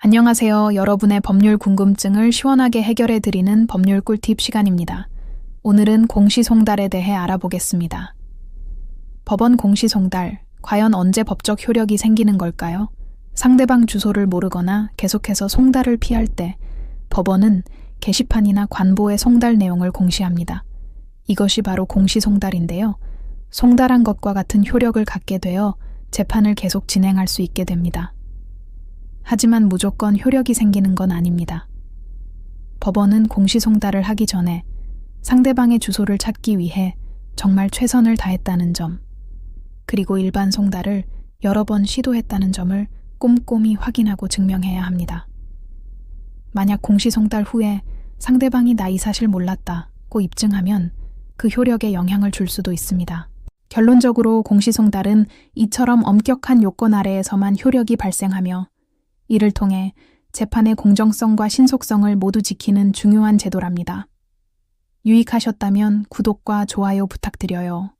안녕하세요. 여러분의 법률 궁금증을 시원하게 해결해 드리는 법률 꿀팁 시간입니다. 오늘은 공시송달에 대해 알아보겠습니다. 법원 공시송달, 과연 언제 법적 효력이 생기는 걸까요? 상대방 주소를 모르거나 계속해서 송달을 피할 때 법원은 게시판이나 관보의 송달 내용을 공시합니다. 이것이 바로 공시송달인데요. 송달한 것과 같은 효력을 갖게 되어 재판을 계속 진행할 수 있게 됩니다. 하지만 무조건 효력이 생기는 건 아닙니다. 법원은 공시송달을 하기 전에 상대방의 주소를 찾기 위해 정말 최선을 다했다는 점, 그리고 일반 송달을 여러 번 시도했다는 점을 꼼꼼히 확인하고 증명해야 합니다. 만약 공시송달 후에 상대방이 나이 사실 몰랐다고 입증하면 그 효력에 영향을 줄 수도 있습니다. 결론적으로 공시송달은 이처럼 엄격한 요건 아래에서만 효력이 발생하며 이를 통해 재판의 공정성과 신속성을 모두 지키는 중요한 제도랍니다. 유익하셨다면 구독과 좋아요 부탁드려요.